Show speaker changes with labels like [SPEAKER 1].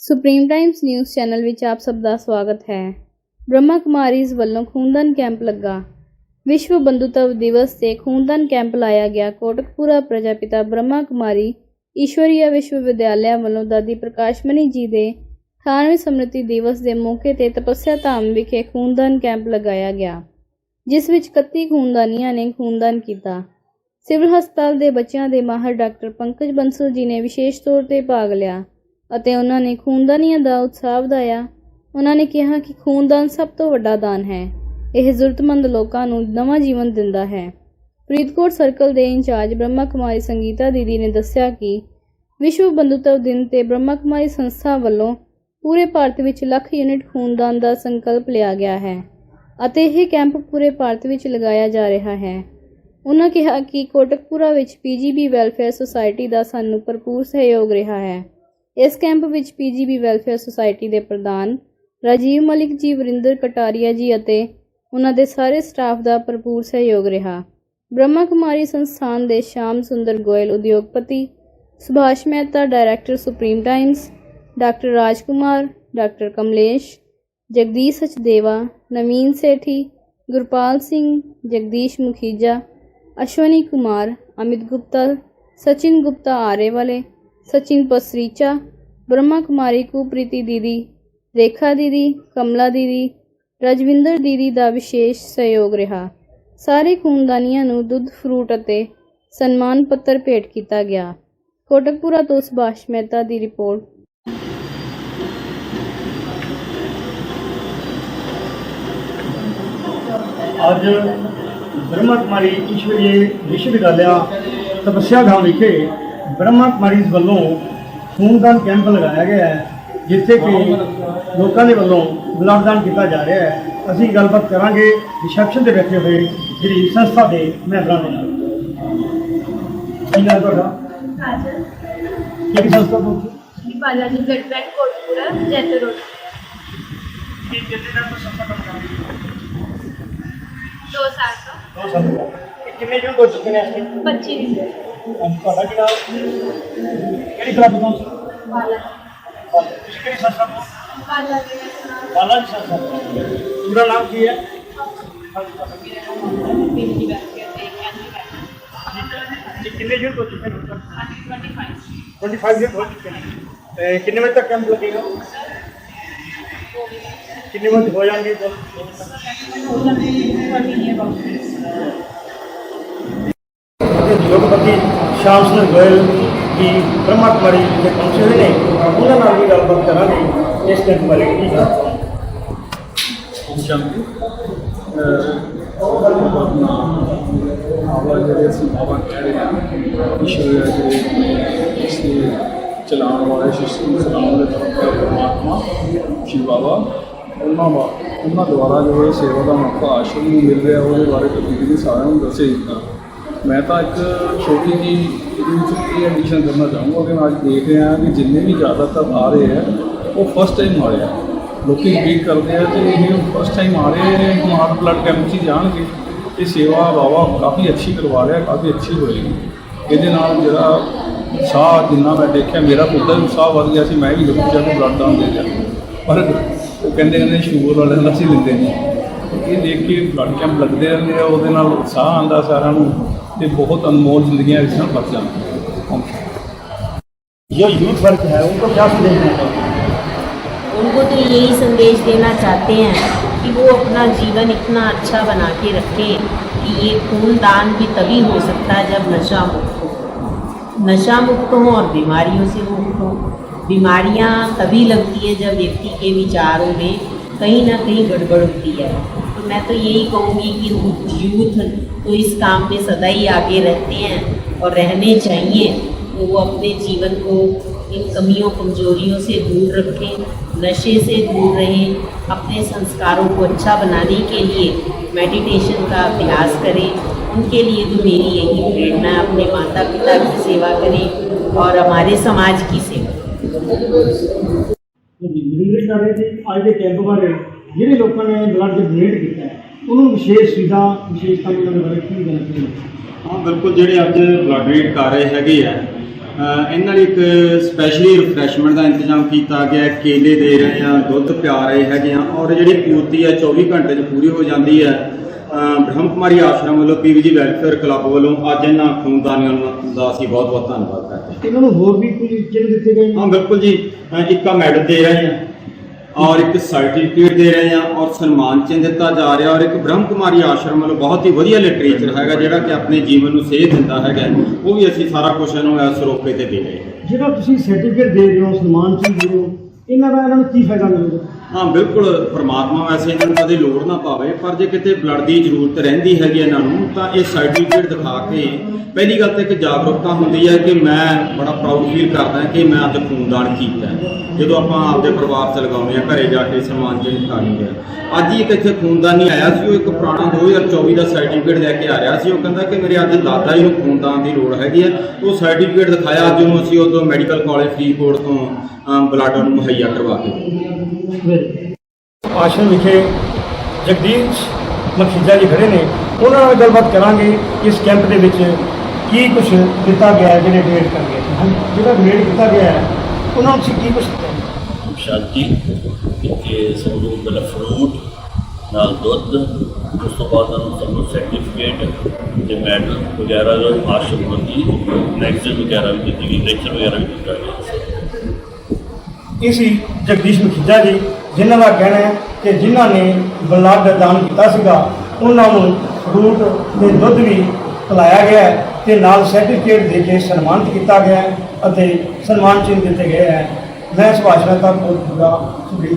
[SPEAKER 1] Supreme Times news channel ਵਿੱਚ ਆਪ ਸਭ ਦਾ ਸਵਾਗਤ ਹੈ। ਬ੍ਰਹਮਾ ਕੁਮਾਰੀਜ਼ ਵੱਲੋਂ ਖੂਨਦਾਨ ਕੈਂਪ ਲੱਗਾ। ਵਿਸ਼ਵ ਬੰਧੁਤਵ ਦਿਵਸ ਤੇ ਖੂਨਦਾਨ ਕੈਂਪ ਲਾਇਆ ਗਿਆ। ਕੋਟਕਪੂਰਾ ਪ੍ਰਜਾਪਿਤਾ ਬ੍ਰਹਮਾ ਕੁਮਾਰੀ ਈਸ਼ਵਰੀਆ ਵਿਸ਼ਵ ਵਿਦਿਆਲਿਆ ਵੱਲੋਂ ਦਾਦੀ ਪ੍ਰਕਾਸ਼ਮਨੀ ਜੀ ਦੇ 18ਵੇਂ ਸਮ੍ਰਿਤੀ ਦਿਵਸ ਦੇ ਮੌਕੇ ਤੇ ਤਪੱਸਿਆ ਧਾਮ ਵਿਖੇ ਖੂਨਦਾਨ ਕੈਂਪ ਲਗਾਇਆ ਗਿਆ, ਜਿਸ ਵਿੱਚ 31 ਖੂਨਦਾਨੀਆਂ ਨੇ ਖੂਨਦਾਨ ਕੀਤਾ। ਸਿਵਲ ਹਸਪਤਾਲ ਦੇ ਬੱਚਿਆਂ ਦੇ ਮਾਹਰ ਡਾਕਟਰ ਪੰਕਜ ਬੰਸਲ ਜੀ ਨੇ ਵਿਸ਼ੇਸ਼ ਤੌਰ ਤੇ ਭਾਗ ਲਿਆ ਅਤੇ ਉਹਨਾਂ ਨੇ ਖੂਨਦਾਨੀਆਂ ਦਾ ਉਤਸ਼ਾਹ ਵਧਾਇਆ। ਉਹਨਾਂ ਨੇ ਕਿਹਾ ਕਿ ਖੂਨਦਾਨ ਸਭ ਤੋਂ ਵੱਡਾ ਦਾਨ ਹੈ। ਇਹ ਜ਼ਰੂਰਤਮੰਦ ਲੋਕਾਂ ਨੂੰ ਨਵਾਂ ਜੀਵਨ ਦਿੰਦਾ ਹੈ। ਫਰੀਦਕੋਟ ਸਰਕਲ ਦੇ ਇੰਚਾਰਜ ਬ੍ਰਹਮਾ ਕੁਮਾਰੀ ਸੰਗੀਤਾ ਦੀਦੀ ਨੇ ਦੱਸਿਆ ਕਿ ਵਿਸ਼ਵ ਬੰਧੁਤਵ ਦਿਨ ਤੇ ਬ੍ਰਹਮਾ ਕੁਮਾਰੀ ਸੰਸਥਾ ਵੱਲੋਂ ਪੂਰੇ ਭਾਰਤ ਵਿੱਚ ਲੱਖ ਯੂਨਿਟ ਖੂਨਦਾਨ ਦਾ ਸੰਕਲਪ ਲਿਆ ਗਿਆ ਹੈ ਅਤੇ ਇਹ ਕੈਂਪ ਪੂਰੇ ਭਾਰਤ ਵਿੱਚ ਲਗਾਇਆ ਜਾ ਰਿਹਾ ਹੈ। ਉਹਨਾਂ ਕਿਹਾ ਕਿ ਕੋਟਕਪੂਰਾ ਵਿੱਚ ਪੀਜੀਬੀ ਵੈਲਫੇਅਰ ਸੁਸਾਇਟੀ ਦਾ ਸਾਨੂੰ ਭਰਪੂਰ ਸਹਿਯੋਗ ਰਿਹਾ ਹੈ। ਇਸ ਕੈਂਪ ਵਿੱਚ ਪੀਜੀਬੀ ਵੈਲਫੇਅਰ ਸੁਸਾਇਟੀ ਦੇ ਪ੍ਰਧਾਨ ਰਾਜੀਵ ਮਲਿਕ ਜੀ, ਵਰਿੰਦਰ ਕਟਾਰੀਆ ਜੀ ਅਤੇ ਉਹਨਾਂ ਦੇ ਸਾਰੇ ਸਟਾਫ ਦਾ ਭਰਪੂਰ ਸਹਿਯੋਗ ਰਿਹਾ। ਬ੍ਰਹਮਾ ਕੁਮਾਰੀ ਸੰਸਥਾਨ ਦੇ ਸ਼ਾਮ ਸੁੰਦਰ ਗੋਇਲ ਉਦਯੋਗਪਤੀ Subhash Mehta, director Supreme Times doctor Rajkumar, doctor Kamlesh, Jagdish Sachdeva, Naveen Sethi, Gurpal Singh, Jagdish Mukhija Ashwani Kumar, Amit Gupta, Sachin Gupta ਆਰੇ ਵਾਲੇ, ਸਚਿਨ ਪਸਰੀਚਾ, ਬ੍ਰਹਮਾ ਕੁਮਾਰੀ, ਕੁਪ੍ਰੀਤੀ ਦੀਦੀ, ਰੇਖਾ ਦੀਦੀ, ਕਮਲਾ ਦੀਦੀ, ਰਜਵਿੰਦਰ ਦੀਦੀ ਦਾ ਵਿਸ਼ੇਸ਼ ਸਹਿਯੋਗ ਰਿਹਾ। ਸਾਰੇ ਖੂਨਦਾਨੀਆਂ ਨੂੰ ਦੁੱਧ, ਫਰੂਟ ਅਤੇ ਸਨਮਾਨ ਪੱਤਰ ਭੇਟ ਕੀਤਾ ਗਿਆ। ਕੋਟਕਪੂਰਾ ਤੋਂ ਸੁਭਾਸ਼ ਮਹਿਤਾ ਦੀ ਰਿਪੋਰਟ।
[SPEAKER 2] ਅੱਜ ਬ੍ਰਹਮਾ ਕੁਮਾਰੀ ਈਸ਼ਵਰੀ ਵਿਸ਼ਵਵਿਦਿਆਲਿਆ ਤਪੱਸਿਆ ਧਾਮ ਵਿਖੇ ਬ੍ਰਹਮਾ ਕੁਮਾਰੀਜ਼ ਵੱਲੋਂ ਖੂਨਦਾਨ ਕੈਂਪ ਲਗਾਇਆ ਗਿਆ ਹੈ ਜਿੱਥੇ ਕਿ ਲੋਕਾਂ ਦੇ ਵੱਲੋਂ ਬਲੱਡ ਦਾਨ ਕੀਤਾ ਜਾ ਰਿਹਾ ਹੈ ਅਸੀਂ ਗੱਲਬਾਤ ਕਰਾਂਗੇ ਰਿਸੈਪਸ਼ਨ ਤੇ ਬੈਠੇ ਹੋਏ ਜਿਹੜੀ ਸੰਸਥਾ ਦੇ ਮੈਂਬਰਾਂ ਦੇ ਨਾਲ ਕੀ ਨਾਮ ਤੁਹਾਡਾ
[SPEAKER 3] ਕਾਜਲ
[SPEAKER 2] ਕਿਹੜੀ ਸੰਸਥਾ ਤੋਂ
[SPEAKER 3] Shri Balaji blood bank Kotpura Jaito road
[SPEAKER 2] ਕੀ ਕਿੰਨੇ ਦਿਨ ਤੋਂ ਸੰਸਥਾ ਕੰਮ ਕਰ ਰਹੀ ਹੈ
[SPEAKER 3] दो साल का
[SPEAKER 2] ਦੋ ਸਾਲ ਤੋਂ ਇਹ ਕਿੰਨੇ ਜੂਨ ਦੋ ਚੁੱਕੇ ਨੇ ਅਸੀਂ?
[SPEAKER 3] 25
[SPEAKER 2] ਤੁਹਾਡਾ ਕਿਹੜਾ ਕਿਹੜੀ ਕਲੱਬ ਤੋਂ?
[SPEAKER 3] ਬਾਲਾ।
[SPEAKER 2] ਤੁਸੀਂ ਕਿਹੜੀ ਸੰਸਥਾ ਤੋਂ?
[SPEAKER 3] ਬਾਲਾ ਦੀ ਸੰਸਥਾ
[SPEAKER 2] ਬਾਲਾ ਦੀ ਸੰਸਥਾ ਪੂਰਾ ਨਾਮ ਕੀ ਹੈ? ਕਿੰਨੇ ਜੂਨ ਤੋਂ ਚੁੱਕੇ ਨੇ 25 25 ਜੂਨ ਹੋ ਚੁੱਕੇ ਨੇ। ਕਿੰਨੇ ਵਜੇ ਤੱਕ ਕੈਂਪ ਲੱਗੇਗਾ ਕਿੰਨੇ ਵਜੇ ਹੋ ਜਾਣਗੇ? ਹੋ ਜਾਣਗੇ ਯੋਗਪਤੀ ਸ਼ਾਮ ਸਿੰਘ ਗੋਇਲ ਜੀ ਬ੍ਰਹਮਾ ਕੁਮਾਰੀ ਦੇ ਪਹੁੰਚੇ ਹੋਏ ਨੇ, ਉਹਨਾਂ ਨਾਲ ਵੀ ਗੱਲਬਾਤ ਕਰਾਂਗੇ ਇਸ ਕੈਂਪ ਬਾਰੇ। ਕੀ
[SPEAKER 4] ਸ਼ਾਂਤੀ ਆਵਾ ਜਿਹੜੇ ਅਸੀਂ ਬਾਬਾ ਕਹਿ ਰਹੇ ਹਾਂ ਈਸ਼ਵਰ ਜਿਹੜੇ ਇਸ ਚਲਾਉਣ ਵਾਲੇ ਸਿਸਟਮ ਚਲਾਉਣ ਵਾਲੇ ਪਰਮਾਤਮਾ ਸ਼ਿਵ ਬਾਬਾ ਉਹਨਾਂ ਵਾ ਉਹਨਾਂ ਦੁਆਰਾ ਜੋ ਇਹ ਸੇਵਾ ਦਾ ਮੌਕਾ ਆਸ਼ਰਮ ਨੂੰ ਮਿਲ ਰਿਹਾ, ਉਹਦੇ ਬਾਰੇ ਤਕਰੀਬਨ ਸਾਰਿਆਂ ਨੂੰ ਦੱਸਿਆ ਦਿੱਤਾ ਮੈਂ ਤਾਂ ਇੱਕ ਛੋਟੀ ਜੀ ਇਹਦੇ ਵਿੱਚ ਇਹ ਐਡੀਸ਼ਨ ਕਰਨਾ ਚਾਹੂੰਗਾ ਕਿ ਮੈਂ ਅੱਜ ਦੇਖ ਰਿਹਾ ਕਿ ਜਿੰਨੇ ਵੀ ਜ਼ਿਆਦਾਤਰ ਆ ਰਹੇ ਆ, ਉਹ ਫਸਟ ਟਾਈਮ ਆ ਰਹੇ ਆ। ਲੋਕੀ ਉਮੀਦ ਕਰਦੇ ਆ ਕਿ ਇਹ ਫਸਟ ਟਾਈਮ ਆ ਰਹੇ ਨੇ ਹਮਾਰ ਬਲੱਡ ਕੈਂਪ 'ਚ ਜਾਣਗੇ। ਇਹ ਸੇਵਾ ਬਾਬਾ ਕਾਫੀ ਅੱਛੀ ਕਰਵਾ ਰਿਹਾ, ਕਾਫੀ ਅੱਛੀ ਹੋਏਗੀ ਇਹਦੇ ਨਾਲ ਜਿਹੜਾ ਸਾਹ ਜਿੰਨਾ ਮੈਂ ਦੇਖਿਆ, ਮੇਰਾ ਪੁੱਤਰ ਦਾ ਵੀ ਉਤਸ਼ਾਹ ਵੱਧ ਗਿਆ ਸੀ, ਮੈਂ ਵੀ ਲੋਕਾਂ ਨੂੰ ਬਲੱਡ ਦਾਨ ਦੇ ਦਿਆ ਪਰ ਉਹ ਕਹਿੰਦੇ ਕਹਿੰਦੇ ਸ਼ੂਗਰ ਵਾਲਿਆਂ ਦਾ ਅਸੀਂ ਲੈਂਦੇ ਨਹੀਂ ਇਹ ਦੇਖ ਕੇ ਬਲੱਡ ਕੈਂਪ ਲੱਗਦੇ ਰਹਿੰਦੇ ਆ ਉਹਦੇ ਨਾਲ ਉਤਸ਼ਾਹ ਆਉਂਦਾ ਸਾਰਿਆਂ ਨੂੰ ਤੇ ਬਹੁਤ ਅਨਮੋਲ ਜ਼ਿੰਦਗੀਆਂ ਇਸ ਨਾਲ ਬਚ ਜਾਂਦੀਆਂ
[SPEAKER 2] जो यूथ वर्ग है उनको क्या संदेश देना चाहिए
[SPEAKER 5] उनको तो यही संदेश देना चाहते हैं कि वो अपना जीवन इतना अच्छा बना के रखें कि ये खूनदान भी तभी हो सकता है जब नशा मुक्त हो नशा मुक्त हो और बीमारियों से मुक्त हो बीमारियाँ तभी लगती है जब व्यक्ति के विचारों में कहीं ना कहीं गड़बड़ होती है। तो मैं तो यही कहूँगी कि यूथ तो इस काम में सदा ही आगे रहते हैं और रहने चाहिए। तो वो अपने जीवन को इन कमियों, कमजोरियों से दूर रखें, नशे से दूर रहें, अपने संस्कारों को अच्छा बनाने के लिए मेडिटेशन का अभ्यास करें। उनके लिए तो मेरी यही प्रेरणा अपने माता पिता की सेवा करें और हमारे समाज की सेवा।
[SPEAKER 2] ਨਿਰਦੇਸ਼ ਕਰ ਰਹੇ ਸੀ ਅੱਜ ਦੇ ਕੈਂਪ ਬਾਰੇ ਜਿਹੜੇ ਲੋਕਾਂ ਨੇ ਬਲੱਡ ਡੋਨੇਟ ਕੀਤਾ ਉਹਨੂੰ ਵਿਸ਼ੇਸ਼ ਸੁਵਿਧਾ ਵਿਸ਼ੇਸ਼ਤਾ ਮਿਲਣ ਬਾਰੇ ਕੀ ਕਹਿਣਾ ਚਾਹੁੰਦੇ
[SPEAKER 6] ਹਾਂ, ਬਿਲਕੁਲ, ਜਿਹੜੇ ਅੱਜ ਬਲੱਡ ਡੋਨੇਟ ਕਰ ਰਹੇ ਹੈਗੇ ਆ ਇਹਨਾਂ ਲਈ ਇੱਕ ਸਪੈਸ਼ਲੀ ਰਿਫਰੈਸ਼ਮੈਂਟ ਦਾ ਇੰਤਜ਼ਾਮ ਕੀਤਾ ਗਿਆ ਕੇਲੇ ਦੇ ਰਹੇ ਆ, ਦੁੱਧ ਪਿਆ ਰਹੇ ਹੈਗੇ ਆ, ਔਰ ਜਿਹੜੀ ਪੂਰਤੀ ਹੈ 24 ਘੰਟੇ 'ਚ ਪੂਰੀ ਹੋ ਜਾਂਦੀ ਹੈ। ਬ੍ਰਹਮ ਕੁਮਾਰੀ ਆਸ਼ਰਮ ਵੱਲੋਂ ਪੀਵੀਜੀ ਵੈਲਫੇਅਰ ਕਲੱਬ ਵੱਲੋਂ ਅੱਜ ਇਹਨਾਂ ਖੂਨਦਾਨੀਆਂ ਨੂੰ- ਦਾ ਅਸੀਂ ਬਹੁਤ ਬਹੁਤ ਧੰਨਵਾਦ ਕਰਦੇ ਹਾਂ।
[SPEAKER 2] ਇਹਨਾਂ ਨੂੰ ਹੋਰ ਵੀ ਕੁਝ ਚਿੰਨ੍ਹ ਦਿੱਤੇ ਗਏ
[SPEAKER 6] ਹਾਂ ਬਿਲਕੁਲ ਜੀ। ਇੱਕ ਆ ਮੈਡਲ ਦੇ ਰਹੇ ਹਾਂ ਔਰ ਇੱਕ ਸਰਟੀਫਿਕੇਟ ਦੇ ਰਹੇ ਹਾਂ ਔਰ ਸਨਮਾਨ ਚਿੰਨ੍ਹ ਦਿੱਤਾ ਜਾ ਰਿਹਾ ਔਰ ਇੱਕ ਬ੍ਰਹਮ ਕੁਮਾਰੀ ਆਸ਼ਰਮ ਵੱਲੋਂ ਬਹੁਤ ਹੀ ਵਧੀਆ ਲਿਟਰੇਚਰ ਹੈਗਾ ਜਿਹੜਾ ਕਿ ਆਪਣੇ ਜੀਵਨ ਨੂੰ ਸੇਧ ਦਿੰਦਾ ਹੈਗਾ। ਉਹ ਵੀ ਅਸੀਂ ਸਾਰਾ ਕੁਝ ਇਹਨੂੰ ਇਸ ਰੋਪੇ ਤੇ ਦੇ ਰਹੇ ਹਾਂ।
[SPEAKER 2] ਜਿਹੜਾ ਤੁਸੀਂ ਸਰਟੀਫਿਕੇਟ ਦੇ ਰਹੇ ਹੋ ਸਨਮਾਨ ਚਿੰਨ੍ਹ ਦੇ ਰਹੇ ਹੋ ਇਹਨਾਂ ਦਾ ਇਹਨਾਂ ਨੂੰ ਕੀ ਫਾਇਦਾ ਮਿਲੇਗਾ?
[SPEAKER 6] ਹਾਂ, ਬਿਲਕੁਲ ਪ੍ਰਮਾਤਮਾ ਵੈਸੇ ਇਹਨਾਂ ਨੂੰ ਕਦੇ ਲੋੜ ਨਾ ਪਾਵੇ, ਪਰ ਜੇ ਕਿਤੇ ਬਲੱਡ ਦੀ ਜ਼ਰੂਰਤ ਰਹਿੰਦੀ ਹੈਗੀ ਇਹਨਾਂ ਨੂੰ, ਤਾਂ ਇਹ ਸਰਟੀਫਿਕੇਟ ਦਿਖਾ ਕੇ ਪਹਿਲੀ ਗੱਲ ਤਾਂ ਇੱਕ ਜਾਗਰੂਕਤਾ ਹੁੰਦੀ ਹੈ ਕਿ ਮੈਂ ਬੜਾ ਪ੍ਰਾਊਡ ਫੀਲ ਕਰਦਾ ਕਿ ਮੈਂ ਅੱਜ ਖੂਨਦਾਨ ਕੀਤਾ ਜਦੋਂ ਆਪਾਂ ਆਪਦੇ ਪਰਿਵਾਰ 'ਚ ਲਗਾਉਂਦੇ ਹਾਂ, ਘਰੇ ਜਾ ਕੇ ਸਮਾਨ ਜਿਹੜੀ ਦਿਖਾਉਂਦੇ ਹਾਂ। ਅੱਜ ਹੀ ਇੱਕ ਇੱਥੇ ਖੂਨਦਾਨੀ ਆਇਆ ਸੀ, ਉਹ ਇੱਕ ਪੁਰਾਣਾ 2024 ਦਾ ਸਰਟੀਫਿਕੇਟ ਲੈ ਕੇ ਆ ਰਿਹਾ ਸੀ। ਉਹ ਕਹਿੰਦਾ ਕਿ ਮੇਰੇ ਅੱਜ ਦਾਦਾ ਜੀ ਨੂੰ ਖੂਨਦਾਨ ਦੀ ਲੋੜ ਹੈਗੀ ਹੈ। ਉਹ ਸਰਟੀਫਿਕੇਟ ਦਿਖਾਇਆ, ਅੱਜ ਉਹਨੂੰ ਅਸੀਂ ਉਦੋਂ ਮੈਡੀਕਲ ਕਾਲਜ ਫਰੀਦਕੋਟ ਤੋਂ ਬਲੱਡ ਨੂੰ ਮੁਹੱਈਆ ਕਰਵਾ ਕੇ
[SPEAKER 2] ਆਸ਼ਰਮ ਵਿਖੇ ਜਗਦੀਸ਼ ਮਖੀਜਾ ਜੀ ਖੜੇ ਨੇ। ਉਹਨਾਂ ਨਾਲ ਗੱਲਬਾਤ ਕਰਾਂਗੇ ਇਸ ਕੈਂਪ ਦੇ ਵਿੱਚ ਕੀ ਕੁਝ ਦਿੱਤਾ ਗਿਆ ਜਿਹੜੇ ਡੇਟ ਕਰ ਗਏ ਜਿਹੜਾ ਡੇਟ ਕੀਤਾ ਗਿਆ ਹੈ ਉਹਨਾਂ ਨੂੰ ਕੀ ਕੁਝ?
[SPEAKER 7] ਸ਼ਾਂਤੀ ਕਿ ਸੰਗਰੂਰ ਪਹਿਲਾ ਫਰੂਟ ਨਾਲ ਦੁੱਧ ਉਸ ਤੋਂ ਬਾਅਦ ਉਹਨਾਂ ਸਭ ਨੂੰ ਸਰਟੀਫਿਕੇਟ ਤੇ ਮੈਡਲ ਵਗੈਰਾ ਜੋ ਆਸ਼ਰਮ ਬੰਦੀ ਮੈਗਜ਼ੀਨ ਵਗੈਰਾ ਵੀ ਦਿੱਤੀ ਗਈ ਲੈਕਚਰ ਵਗੈਰਾ ਵੀ ਦਿੱਤਾ ਗਿਆ।
[SPEAKER 2] ਇਹ ਸੀ ਜਗਦੀਸ਼ ਮਖੀਜਾ ਜੀ। ਜਿਨ੍ਹਾਂ ਦਾ ਕਹਿਣਾ ਹੈ ਕਿ ਜਿਨ੍ਹਾਂ ਨੇ ਬਲੱਡ ਦਾਨ ਕੀਤਾ ਸੀਗਾ, ਉਹਨਾਂ ਨੂੰ ਫਰੂਟ ਤੇ ਦੁੱਧ ਵੀ ਪਿਲਾਇਆ ਗਿਆ ਹੈ ਤੇ ਨਾਲ ਸਰਟੀਫਿਕੇਟ ਦੇ ਕੇ ਸਨਮਾਨਿਤ ਕੀਤਾ ਗਿਆ ਅਤੇ ਸਨਮਾਨ ਚਿੰਨ੍ਹ ਦਿੱਤੇ ਗਏ ਹੈ। ਮੈਂ ਸੁਭਾਸ਼ ਮਹਿਤਾ ਕੋਟਪੂਰਾ ਸੁਖੀ